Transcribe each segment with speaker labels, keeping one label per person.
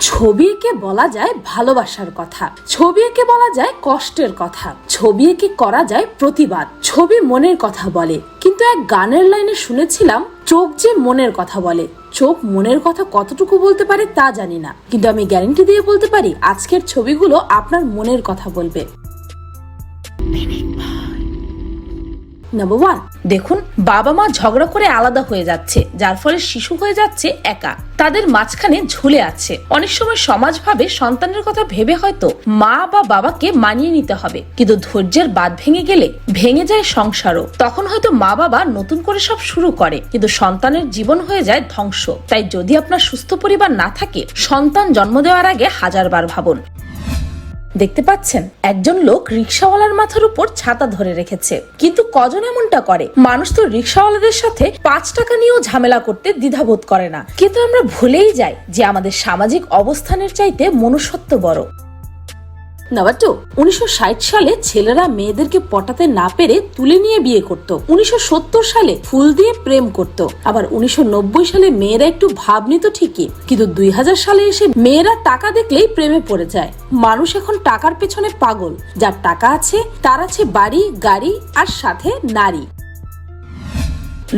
Speaker 1: ছবি এঁকে বলা যায় ভালোবাসার কথা। ছবি এঁকে বলা যায় কষ্টের কথা। ছবি এঁকে করা যায় প্রতিবাদ। ছবি মনের কথা বলে। কিন্তু এক গানের লাইনে শুনেছিলাম, চোখ যে মনের কথা বলে। চোখ মনের কথা কতটুকু বলতে পারে তা জানি না। কিন্তু আমি গ্যারেন্টি দিয়ে বলতে পারি, আজকের ছবিগুলো আপনার মনের কথা বলবে। নাম্বার ওয়ান দেখুন, বাবা মা ঝগড়া করে আলাদা হয়ে যাচ্ছে, যার ফলে শিশু হয়ে যাচ্ছে একা। তাদের মাঝখানে ঝুলে আছে। অনেক সময় সমাজ ভাবে সন্তানের কথা ভেবে হয়তো মা বা বাবাকে মানিয়ে নিতে হবে, কিন্তু ধৈর্যের বাদ ভেঙে গেলে ভেঙে যায় সংসারও। তখন হয়তো মা বাবা নতুন করে সব শুরু করে, কিন্তু সন্তানের জীবন হয়ে যায় ধ্বংস। তাই যদি আপনার সুস্থ পরিবার না থাকে, সন্তান জন্ম দেওয়ার আগে হাজারবার ভাবুন। দেখতে পাচ্ছেন, একজন লোক রিক্সাওয়ালার মাথার উপর ছাতা ধরে রেখেছে। কিন্তু কজন এমনটা করে? মানুষ তো রিক্সাওয়ালাদের সাথে পাঁচ টাকা নিয়েও ঝামেলা করতে দ্বিধাবোধ করে না। কিন্তু আমরা ভুলেই যাই যে আমাদের সামাজিক অবস্থানের চাইতে মনুষ্যত্ব বড়। নাম্বার টু উনিশশো সালে ছেলেরা মেয়েদেরকে পটাতে না পেরে তুলে নিয়ে বিয়ে করত। উনিশশো সত্তর সালে ফুল দিয়ে প্রেম করত। আবার উনিশশো নব্বই সালে মেয়েরা একটু ভাব নিত ঠিকই। কিন্তু দুই হাজার সালে এসে মেয়েরা টাকা দেখলেই প্রেমে পড়ে যায়। মানুষ এখন টাকার পেছনে পাগল। যার টাকা আছে, তার আছে বাড়ি, গাড়ি আর সাথে নারী।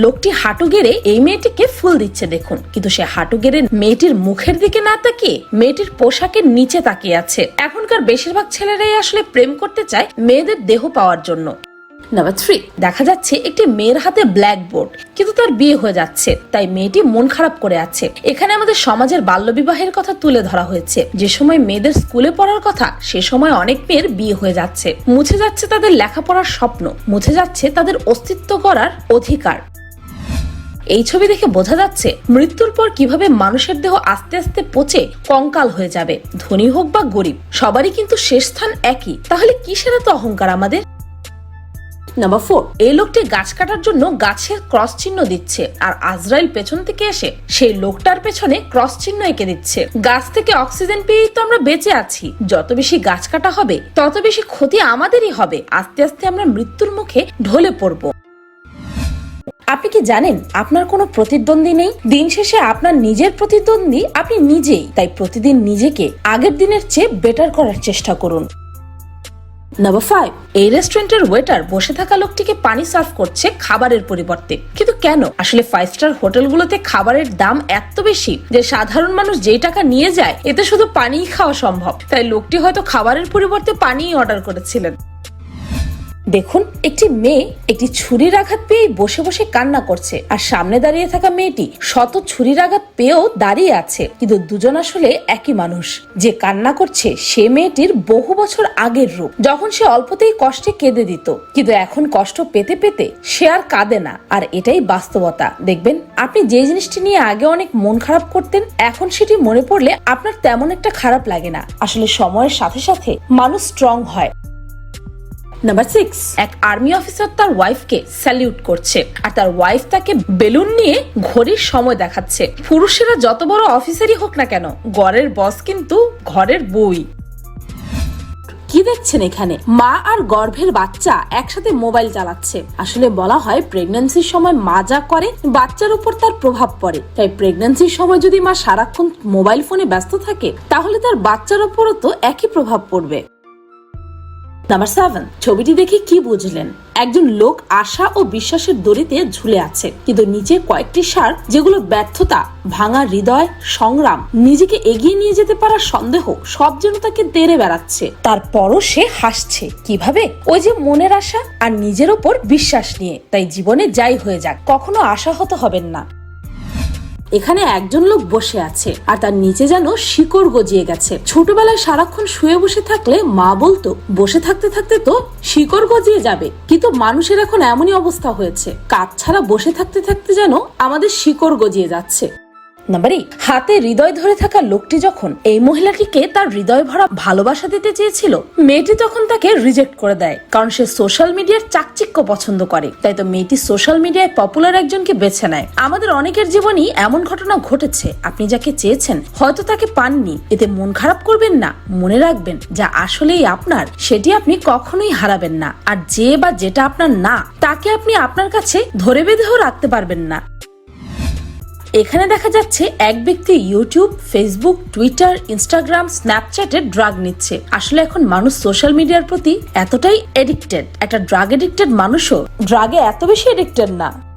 Speaker 1: লোকটি হাঁটু গেড়ে এই মেয়েটিকে ফুল দিচ্ছে, দেখুন। কিন্তু সে হাঁটু গেড়ে মেয়েটির মুখের দিকে না তাকিয়ে মেয়েটির পোশাকের নিচে তাকিয়ে আছে। এখনকার বেশিরভাগ ছেলেরাই আসলে প্রেম করতে চায় মেয়েদের দেহ পাওয়ার জন্য। নাম্বার থ্রি, দেখা যাচ্ছে একটি মেয়ের হাতে ব্ল্যাক বোর্ড কিন্তু তার বিয়ে হয়ে যাচ্ছে, তাই মেয়েটি মন খারাপ করে আছে। এখানে আমাদের সমাজের বাল্যবিবাহের কথা তুলে ধরা হয়েছে। যে সময় মেয়েদের স্কুলে পড়ার কথা, সে সময় অনেক মেয়ের বিয়ে হয়ে যাচ্ছে। মুছে যাচ্ছে তাদের লেখাপড়ার স্বপ্ন, মুছে যাচ্ছে তাদের অস্তিত্ব করার অধিকার। এই ছবি দেখে বোঝা যাচ্ছে মৃত্যুর পর কীভাবে মানুষের দেহ আস্তে আস্তে পচে কঙ্কাল হয়ে যাবে। ধনী হোক বা গরিব, সবারই কিন্তু শেষ স্থান একই। তাহলে কিসের এত অহংকার আমাদের? নাম্বার ফোর এই লোকটি গাছ কাটার জন্য গাছের ক্রস চিহ্ন দিচ্ছে আর আজরাইল পেছন থেকে এসে সেই লোকটার পেছনে ক্রস চিহ্ন এঁকে দিচ্ছে। গাছ থেকে অক্সিজেন পেয়েই তো আমরা বেঁচে আছি। যত বেশি গাছ কাটা হবে, তত বেশি ক্ষতি আমাদেরই হবে। আস্তে আস্তে আমরা মৃত্যুর মুখে ঢলে পড়ব। আপনি কি জানেন আপনার কোনো প্রতিদ্বন্দ্বী নেই? দিন শেষে আপনার নিজের প্রতিদ্বন্দ্বী আপনি নিজেই, তাই প্রতিদিন নিজেকে আগের দিনের চেয়ে বেটার করার চেষ্টা করুন। নাম্বার ফাইভ এই রেস্টুরেন্টের ওয়েটার বসে থাকা লোকটিকে পানি সার্ভ করছে খাবারের পরিবর্তে। কিন্তু কেন? আসলে ফাইভ স্টার হোটেলগুলোতে খাবারের দাম এত বেশি যে সাধারণ মানুষ যেই টাকা নিয়ে যায়, এতে শুধু পানিই খাওয়া সম্ভব। তাই লোকটি হয়তো খাবারের পরিবর্তে পানিই অর্ডার করেছিলেন। দেখুন, একটি মেয়ে একটি ছুরির আঘাত পেয়ে বসে বসে কান্না করছে আর সামনে দাঁড়িয়ে থাকা মেয়েটি শত ছুরির আঘাত পেয়েও দাঁড়িয়ে আছে। কিন্তু দুজন আসলে একই মানুষ। যে কান্না করছে সে মেয়েটির বহু বছর আগের রূপ। যখন সে অল্পতেই কষ্টে কেঁদে দিত, কিন্তু এখন কষ্ট পেতে পেতে সে আর কাঁদে না। আর এটাই বাস্তবতা। দেখবেন, আপনি যে জিনিসটি নিয়ে আগে অনেক মন খারাপ করতেন, এখন সেটি মনে পড়লে আপনার তেমন একটা খারাপ লাগে না। আসলে সময়ের সাথে সাথে মানুষ স্ট্রং হয়। নাম্বার সিক্স এক আর্মি অফিসার তার ওয়াইফকে স্যালিউট করছে আর তার ওয়াইফ তাকে বেলুন নিয়ে ঘড়ির সময় দেখাচ্ছে। পুরুষেরা যত বড় অফিসারই হোক না কেন ঘরের বস কিন্তু ঘরের বই। কি দেখছেন এখানে? মা আর গর্ভের বাচ্চা একসাথে মোবাইল চালাচ্ছে। আসলে বলা হয় প্রেগন্যান্সির সময় মা যা করে, বাচ্চার উপর তার প্রভাব পড়ে। তাই প্রেগন্যান্সির সময় যদি মা সারাক্ষণ মোবাইল ফোনে ব্যস্ত থাকে, তাহলে তার বাচ্চার উপরও তো একই প্রভাব পড়বে। নাম্বার সেভেন ছবিটি দেখে কি বুঝলেন? একজন লোক আশা ও বিশ্বাসের দড়িতে ঝুলে আছে, কিন্তু নিচে কয়েকটি সার যেগুলো ব্যর্থতা, ভাঙা হৃদয়, সংগ্রাম, নিজেকে এগিয়ে নিয়ে যেতে পারার সন্দেহ, সব যেন তাকে তেড়ে বেড়াচ্ছে। তারপরও সে হাসছে, কীভাবে? ওই যে মনের আশা আর নিজের ওপর বিশ্বাস নিয়ে, তাই জীবনে যাই হয়ে যাক, কখনো আশাহত হবেন না। এখানে একজন লোক বসে আছে, আর তার নিচে যেন শিকড় গজিয়ে গেছে। ছোটবেলায় সারাক্ষণ শুয়ে বসে থাকলে মা বলতো, বসে থাকতে থাকতে তো শিকড় গজিয়ে যাবে। কিন্তু মানুষের এখন এমনই অবস্থা হয়েছে কাজ ছাড়া বসে থাকতে থাকতে যেন আমাদের শিকড় গজিয়ে যাচ্ছে। নাম্বার এইট হাতে হৃদয় ধরে থাকা লোকটি যখন এই মহিলাটিকে তার হৃদয় ভরা ভালোবাসা দিতে চেয়েছিল, মেয়েটি তখন তাকে রিজেক্ট করে দেয়, কারণ সে সোশ্যাল মিডিয়ার চাকচিক্য পছন্দ করে। তাই তো মেয়েটি সোশ্যাল মিডিয়ায় পপুলার একজনকে বেছে নেয়। আমাদের অনেকের জীবনই এমন ঘটনা ঘটেছে। আপনি যাকে চেয়েছেন, হয়তো তাকে পাননি। এতে মন খারাপ করবেন না, মনে রাখবেন, যা আসলেই আপনার, সেটি আপনি কখনোই হারাবেন না। আর যে বা যেটা আপনার না, তাকে আপনি আপনার কাছে ধরে বেঁধেও রাখতে পারবেন না। এখানে দেখা যাচ্ছে এক ব্যক্তি ইউটিউব ফেসবুক টুইটার ইনস্টাগ্রাম স্ন্যাপচ্যাটে ড্রাগ নিচ্ছে। আসলে এখন মানুষ সোশ্যাল মিডিয়ার প্রতি এতটাই এডিক্টেড একটা ড্রাগ এডিক্টেড মানুষও ড্রাগে এত বেশি এডিক্টেড না।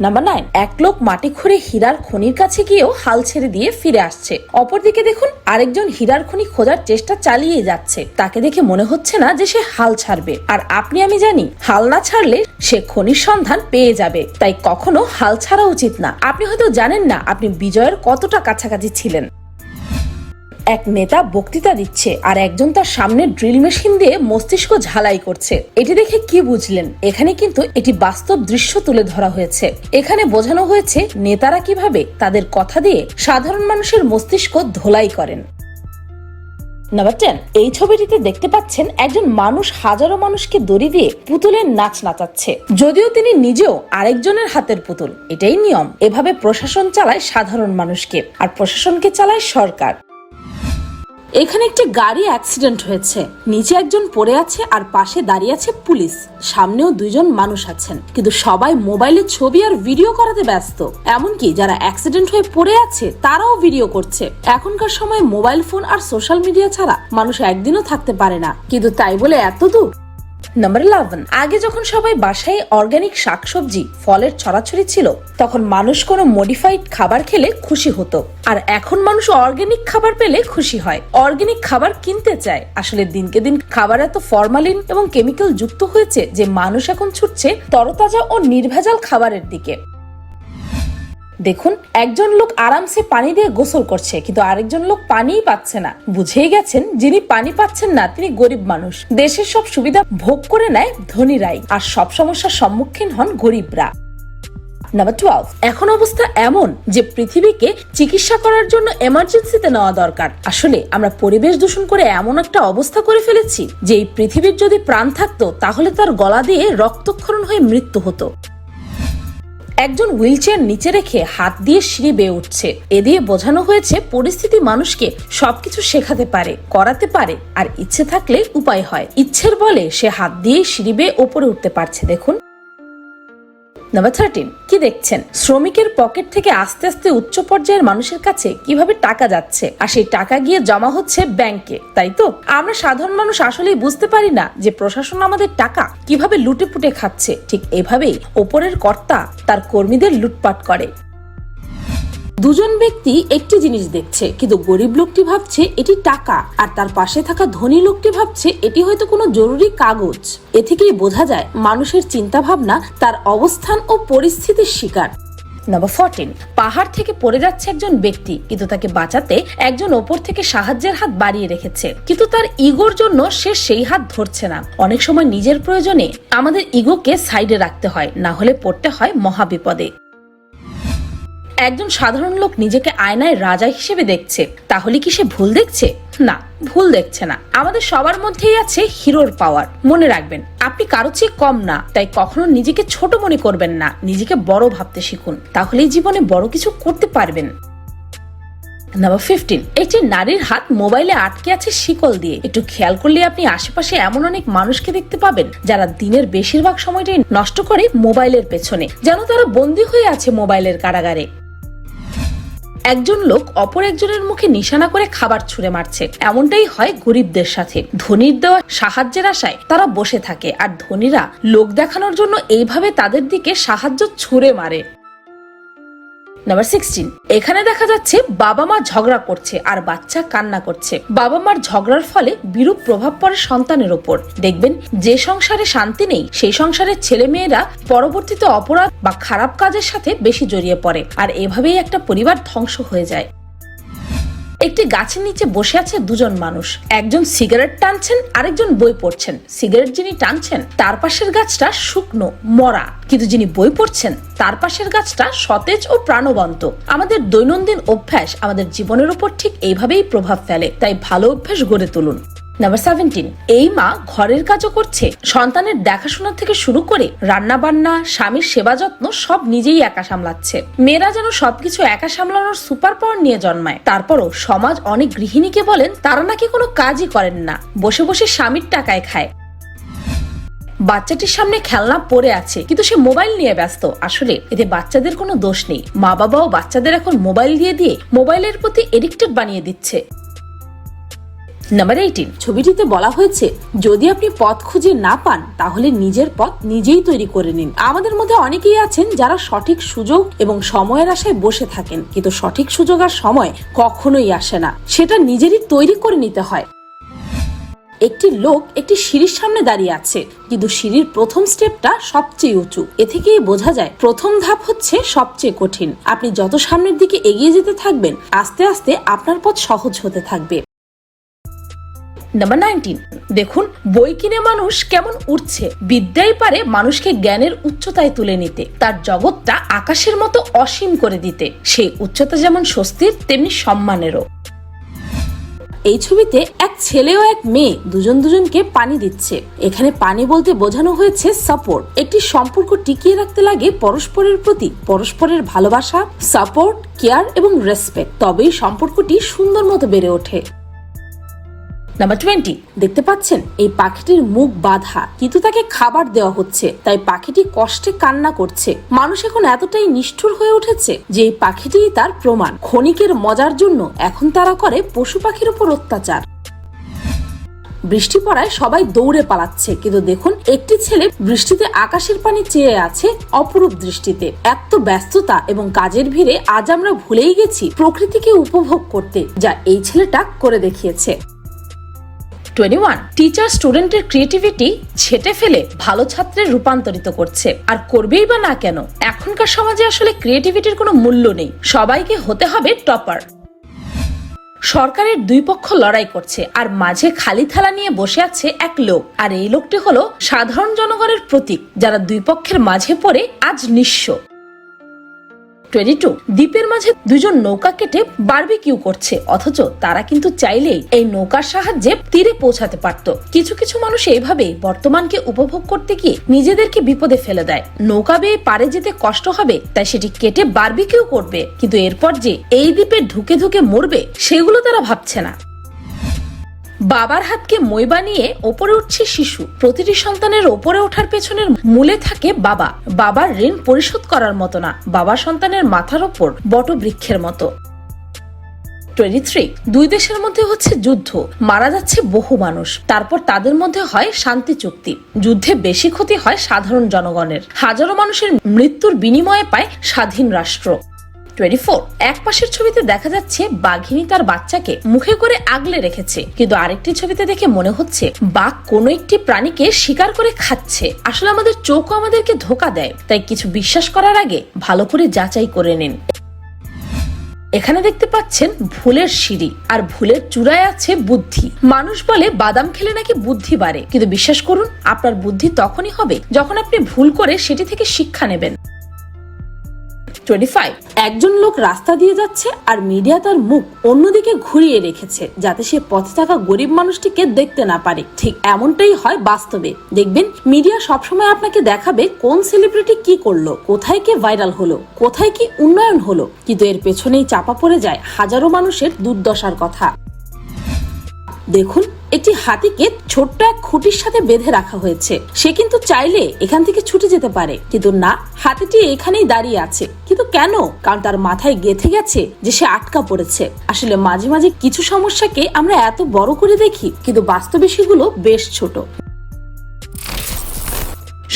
Speaker 1: নাম্বার নাইন এক লোক মাটি খুঁড়ে হীরার খনির কাছে গিয়েও হাল ছেড়ে দিয়ে ফিরে আসছে। অপরদিকে দেখুন, আরেকজন হীরার খনি খোঁজার চেষ্টা চালিয়ে যাচ্ছে। তাকে দেখে মনে হচ্ছে না যে সে হাল ছাড়বে। আর আপনি, আমি জানি, হাল না ছাড়লে সে খনির সন্ধান পেয়ে যাবে। তাই কখনো হাল ছাড়া উচিত না। আপনি হয়তো জানেন না আপনি বিজয়ের কতটা কাছাকাছি ছিলেন। এক নেতা বক্তৃতা দিচ্ছে আর একজন তার সামনে ড্রিল মেশিন দিয়ে মস্তিষ্ক ঝালাই করছে। এটি দেখে কি বুঝলেন? এখানে কিন্তু এটি বাস্তব দৃশ্য তুলে ধরা হয়েছে। এখানে বোঝানো হয়েছে নেতারা কীভাবে তাদের কথা দিয়ে সাধারণ মানুষের মস্তিষ্ক ধোলাই করেন। নাম্বার টেন, এই ছবিটিতে দেখতে পাচ্ছেন একজন মানুষ হাজারো মানুষকে দড়ি দিয়ে পুতুলের নাচ নাচাচ্ছে। যদিও তিনি নিজেও আরেকজনের হাতের পুতুল। এটাই নিয়ম। এভাবে প্রশাসন চালায় সাধারণ মানুষকে। আর প্রশাসনকে চালায় সরকার। এখানে একটি গাড়ি অ্যাক্সিডেন্ট হয়েছে। নিচে একজন পড়ে আছে আর পাশে দাঁড়িয়ে আছে পুলিশ। সামনেও দুইজন মানুষ আছেন। কিন্তু সবাই মোবাইলে ছবি আর ভিডিও করাতে ব্যস্ত। এমনকি যারা অ্যাক্সিডেন্ট হয়ে পড়ে আছে, তারাও ভিডিও করছে। এখনকার সময় মোবাইল ফোন আর সোশ্যাল মিডিয়া ছাড়া মানুষ একদিনও থাকতে পারে না। কিন্তু তাই বলে এত দূর? নাম্বার ইলেভেন আগে যখন সবাই বাসায় অর্গানিক শাকসবজি, ফলের ছড়াছড়ি ছিল, তখন মানুষ কোনো মডিফাইড খাবার খেলে খুশি হতো। আর এখন মানুষ অর্গানিক খাবার পেলে খুশি হয়। অর্গানিক খাবার কিনতে চায়। আসলে দিনকে দিন খাবার এত ফরমালিন এবং কেমিক্যাল যুক্ত হয়েছে যে মানুষ এখন ছুটছে তরতাজা ও নির্ভেজাল খাবারের দিকে। দেখুন, একজন লোক আরামসে পানি দিয়ে গোসল করছে, কিন্তু আরেকজন লোক পানিই পাচ্ছে না। বুঝেই গেছেন, যিনি পানি পাচ্ছেন না, তিনি গরিব মানুষ। দেশের সব সুবিধা ভোগ করে নেয় ধনীরাই, আর সব সমস্যার সম্মুখীন হন গরিবরা। নাম্বার এখন অবস্থা এমন যে পৃথিবীকে চিকিৎসা করার জন্য এমার্জেন্সিতে নেওয়া দরকার। আসলে আমরা পরিবেশ দূষণ করে এমন একটা অবস্থা করে ফেলেছি, যে এই পৃথিবীর যদি প্রাণ থাকতো, তাহলে তার গলা দিয়ে রক্তক্ষরণ হয়ে মৃত্যু হতো। একজন হুইলচেয়ার নিচে রেখে হাত দিয়ে সিঁড়ি বেয়ে উঠছে। এ দিয়ে বোঝানো হয়েছে পরিস্থিতি মানুষকে সবকিছু শেখাতে পারে, করাতে পারে, আর ইচ্ছে থাকলে উপায় হয়। ইচ্ছের বলে সে হাত দিয়ে সিঁড়ি বেয়ে ওপরে উঠতে পারছে, দেখুন। নাম্বার থার্টিন কি দেখছেন? শ্রমিকের পকেট থেকে আস্তে আস্তে উচ্চ পর্যায়ের মানুষের কাছে কীভাবে টাকা যাচ্ছে? আর সেই টাকা গিয়ে জমা হচ্ছে ব্যাংকে, তাই তো? আমরা সাধারণ মানুষ আসলেই বুঝতে পারি না যে প্রশাসন আমাদের টাকা কীভাবে লুটে পুটে খাচ্ছে। ঠিক এভাবেই ওপরের কর্তা তার কর্মীদের লুটপাট করে। দুজন ব্যক্তি একটি জিনিস দেখছে, কিন্তু গরিব লোকটি ভাবছে এটি টাকা, আর তার পাশে থাকা ধনী লোকটি ভাবছে এটি হয়তো কোনো জরুরি কাগজ। এ থেকেই বোঝা যায় মানুষের চিন্তা ভাবনা তার অবস্থান ও পরিস্থিতির শিকার। নাম্বার ফোরটিন পাহাড় থেকে পড়ে যাচ্ছে একজন ব্যক্তি, কিন্তু তাকে বাঁচাতে একজন ওপর থেকে সাহায্যের হাত বাড়িয়ে রেখেছে। কিন্তু তার ইগোর জন্য সে সেই হাত ধরছে না। অনেক সময় নিজের প্রয়োজনে আমাদের ইগোকে সাইডে রাখতে হয়, না হলে পড়তে হয় মহাবিপদে। একজন সাধারণ লোক নিজেকে আয়নায় রাজা হিসেবে দেখছে। তাহলে কি সে ভুল দেখছে? না, ভুল দেখছে না। আমাদের সবার মধ্যেই আছে হিরোর পাওয়ার মনে রাখবেন, আপনি কারও চেয়ে কম না, তাই কখনো নিজেকে ছোট মনে করবেন না। নিজেকে বড় ভাবতে শিখুন, তাহলেই জীবনে বড় কিছু করতে পারবেন। নাম্বার ফিফটিন একটি নারীর হাত মোবাইলে আটকে আছে শিকল দিয়ে। একটু খেয়াল করলে আপনি আশেপাশে এমন অনেক মানুষকে দেখতে পাবেন, যারা দিনের বেশিরভাগ সময়টাই নষ্ট করে মোবাইলের পেছনে, যেন তারা বন্দী হয়ে আছে মোবাইলের কারাগারে। একজন লোক অপর একজনের মুখে নিশানা করে খাবার ছুঁড়ে মারছে। এমনটাই হয় গরিবদের সাথে। ধনীর দেওয়া সাহায্যের আশায় তারা বসে থাকে, আর ধনীরা লোক দেখানোর জন্য এইভাবে তাদের দিকে সাহায্য ছুঁড়ে মারে। নাম্বার সিক্সটিন এখানে দেখা যাচ্ছে বাবা মা ঝগড়া করছে আর বাচ্চা কান্না করছে। বাবা মার ঝগড়ার ফলে বিরূপ প্রভাব পড়ে সন্তানের ওপর দেখবেন, যে সংসারে শান্তি নেই, সেই সংসারের ছেলে মেয়েরা পরবর্তীতে অপরাধ বা খারাপ কাজের সাথে বেশি জড়িয়ে পড়ে। আর এভাবেই একটা পরিবার ধ্বংস হয়ে যায়। একটি গাছের নিচে বসে আছে দুজন মানুষ। একজন সিগারেট টানছেন, আরেকজন বই পড়ছেন। সিগারেট যিনি টানছেন, তার পাশের গাছটা শুকনো, মরা। কিন্তু যিনি বই পড়ছেন, তার পাশের গাছটা সতেজ ও প্রাণবন্ত। আমাদের দৈনন্দিন অভ্যাস আমাদের জীবনের উপর ঠিক এইভাবেই প্রভাব ফেলে। তাই ভালো অভ্যাস গড়ে তুলুন। নাম্বার সেভেন্টিন এই মা ঘরের কাজও করছে। সন্তানের দেখাশোনা থেকে শুরু করে রান্না বান্না স্বামীর সেবা যত্ন সব নিজেই একা সামলাচ্ছে। মেয়েরা যেন সবকিছু একা সামলানোর সুপার পাওয়ার নিয়ে জন্মায়। তারপরও সমাজ অনেক গৃহিণীকে বলেন, তারা নাকি কোনো কাজই করেন না। বসে বসে স্বামীর টাকায় খায়। বাচ্চাটির সামনে খেলনা পড়ে আছে, কিন্তু সে মোবাইল নিয়ে ব্যস্ত। আসলে এতে বাচ্চাদের কোনো দোষ নেই। মা বাবাও বাচ্চাদের এখন মোবাইল দিয়ে দিয়ে মোবাইলের প্রতি এডিক্টেড বানিয়ে দিচ্ছে। নাম্বার এইটিন
Speaker 2: ছবিটিতে বলা হয়েছে, যদি আপনি পথ খুঁজে না পান, তাহলে নিজের পথ নিজেই তৈরি করে নিন। আমাদের মধ্যে অনেকেই আছেন যারা সঠিক সুযোগ এবং সময়ের আশায় বসে থাকেন, কিন্তু সঠিক সুযোগ আর সময় কখনোই আসে না। সেটা নিজেরই তৈরি করে নিতে হয়। একটি লোক একটি সিঁড়ির সামনে দাঁড়িয়ে আছে, কিন্তু সিঁড়ির প্রথম স্টেপটা সবচেয়ে উঁচু। এ থেকেই বোঝা যায়, প্রথম ধাপ হচ্ছে সবচেয়ে কঠিন। আপনি যত সামনের দিকে এগিয়ে যেতে থাকবেন, আস্তে আস্তে আপনার পথ সহজ হতে থাকবে।
Speaker 1: নাম্বার নাইনটিন দেখুন, বই কিনে মানুষ কেমন উঠছে বিদ্যাই পারে মানুষকে জ্ঞানের উচ্চতায় তুলে নিতে। তার জগৎটা আকাশের মতো অসীম করে দিতে। সেই উচ্চতা যেমন স্বস্তির, তেমনি সম্মানেরও।
Speaker 2: এই ছবিতে এক ছেলে ও এক মেয়ে দুজন দুজনকে পানি দিচ্ছে। এখানে পানি বলতে বোঝানো হয়েছে সাপোর্ট একটি সম্পর্ক টিকিয়ে রাখতে লাগে পরস্পরের প্রতি। পরস্পরের ভালোবাসা সাপোর্ট কেয়ার এবং রেসপেক্ট তবেই সম্পর্কটি সুন্দর মতো বেড়ে ওঠে।
Speaker 1: নাম্বার টোয়েন্টি
Speaker 2: দেখতে পাচ্ছেন, এই পাখিটির মুখ বাধা, কিন্তু তাকে খাবার দেওয়া হচ্ছে, তাই পাখিটি কষ্টে কান্না করছে। মানুষ এখন এতটাই নিষ্ঠুর হয়ে উঠেছে যে এই পাখিটি তার প্রমাণ। ক্ষণিকের মজার জন্য এখন তারা করে পশু পাখির উপর অত্যাচার। বৃষ্টি পড়ায় সবাই দৌড়ে পালাচ্ছে, কিন্তু দেখুন, একটি ছেলে বৃষ্টিতে আকাশের পানি চেয়ে আছে অপরূপ দৃষ্টিতে। এত ব্যস্ততা এবং কাজের ভিড়ে আজ আমরা ভুলেই গেছি প্রকৃতিকে উপভোগ করতে, যা এই ছেলেটা করে দেখিয়েছে।
Speaker 1: টোয়েন্টি ওয়ান টিচার স্টুডেন্টের ক্রিয়েটিভিটি ছেটে ফেলে ভালো ছাত্রে রূপান্তরিত করছে। আর করবেই বা না কেন, এখনকার সমাজে আসলে ক্রিয়েটিভিটির কোনো মূল্য নেই। সবাইকে হতে হবে টপার সরকারের দুই পক্ষ লড়াই করছে, আর মাঝে খালি থালা নিয়ে বসে আছে এক লোক। আর এই লোকটি হলো সাধারণ জনগণের প্রতীক, যারা দুই পক্ষের মাঝে পড়ে আজ নিঃস্ব। Twenty two. দ্বীপের মাঝে দুজন নৌকা কেটে বার্বিকিউ করছে, অথচ তারা কিন্তু চাইলেই এই নৌকার সাহায্যে তীরে পৌঁছাতে পারত। কিছু কিছু মানুষ এভাবে বর্তমানকে উপভোগ করতে গিয়ে নিজেদেরকে বিপদে ফেলে দেয়। নৌকা বেয়ে পারে যেতে কষ্ট হবে, তাই সেটি কেটে বার্বিকিউ করবে। কিন্তু এরপর যে এই দ্বীপে ঢুকে ঢুকে মরবে, সেগুলো তারা ভাবছে না। বাবার হাতকে মই বানিয়ে ওপরে উঠছে শিশু। প্রতিটি সন্তানের ওপরে ওঠার পেছনের মূলে থাকে বাবা। বাবার ঋণ পরিশোধ করার মতো না। বাবা সন্তানের মাথার ওপর বট বৃক্ষের মতো। টোয়েন্টি থ্রি দুই দেশের মধ্যে হচ্ছে যুদ্ধ। মারা যাচ্ছে বহু মানুষ। তারপর তাদের মধ্যে হয় শান্তি চুক্তি। যুদ্ধে বেশি ক্ষতি হয় সাধারণ জনগণের। হাজারো মানুষের মৃত্যুর বিনিময়ে পায় স্বাধীন রাষ্ট্র। Twenty four. এক পাশের ছবিতে দেখা যাচ্ছে বাঘিনী তার বাচ্চাকে মুখে করে আগলে রেখেছে। কিন্তু আরেকটি ছবিতে দেখে মনে হচ্ছে বাঘ কোনো একটি প্রাণীকে শিকার করে খাচ্ছে। আসলে আমাদের চোখও আমাদেরকে ধোকা দেয়। তাই কিছু বিশ্বাস করার আগে ভালো করে যাচাই করে নিন। এখানে দেখতে পাচ্ছেন ভুলের সিঁড়ি। আর ভুলের চূড়ায় আছে বুদ্ধি। মানুষ বলে বাদাম খেলে নাকি বুদ্ধি বাড়ে। কিন্তু বিশ্বাস করুন, আপনার বুদ্ধি তখনই হবে যখন আপনি ভুল করে সেটি থেকে শিক্ষা নেবেন। টোয়েন্টি ফাইভ
Speaker 2: একজন লোক রাস্তা দিয়ে যাচ্ছে আর মিডিয়া তার মুখ অন্যদিকে ঘুরিয়ে রেখেছে, যাতে সে পথে থাকা গরিব মানুষটিকে দেখতে না পারে। ঠিক এমনটাই হয় বাস্তবে। দেখবেন, মিডিয়া সবসময় আপনাকে দেখাবে কোন সেলিব্রিটি কি করল, কোথায় কে ভাইরাল হলো, কোথায় কি উন্নয়ন হলো। কিন্তু এর পেছনেই চাপা পড়ে যায় হাজারো মানুষের দুর্দশার কথা। দেখুন, একটি হাতিকে ছোট্ট এক খুঁটির সাথে বেঁধে রাখা হয়েছে। সে কিন্তু চাইলে এখান থেকে ছুটে যেতে পারে। কিন্তু না, হাতিটি এখানেই দাঁড়িয়ে আছে। কিন্তু কেন? কারণ তার মাথায় গেথে গেছে যে সে আটকা পড়েছে। আসলে মাঝে মাঝে কিছু সমস্যাকে আমরা এত বড় করে দেখি, কিন্তু বাস্তবে সেগুলো বেশ ছোট।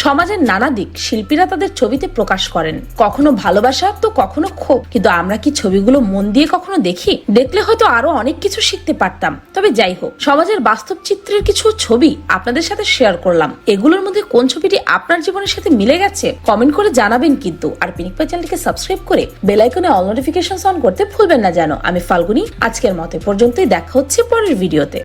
Speaker 1: সমাজের নানা দিক শিল্পীরা তাদের ছবিতে প্রকাশ করেন। কখনো ভালোবাসা তো কখনো ক্ষোভ। কিন্তু আমরা কি ছবিগুলো মন দিয়ে কখনো দেখি? দেখলে হয়তো আরও অনেক কিছু শিখতে পারতাম। তবে যাই হোক, সমাজের বাস্তব চিত্রের কিছু ছবি আপনাদের সাথে শেয়ার করলাম। এগুলোর মধ্যে কোন ছবিটি আপনার জীবনের সাথে মিলে গেছে কমেন্ট করে জানাবেন কিন্তু। আর পিনিক চ্যানেলটিকে সাবস্ক্রাইব করে বেলাইকনে অল নোটিফিকেশন অন করতে ভুলবেন না যেন। আমি ফাল্গুনি, আজকের মতে পর্যন্তই। দেখা হচ্ছে পরের ভিডিওতে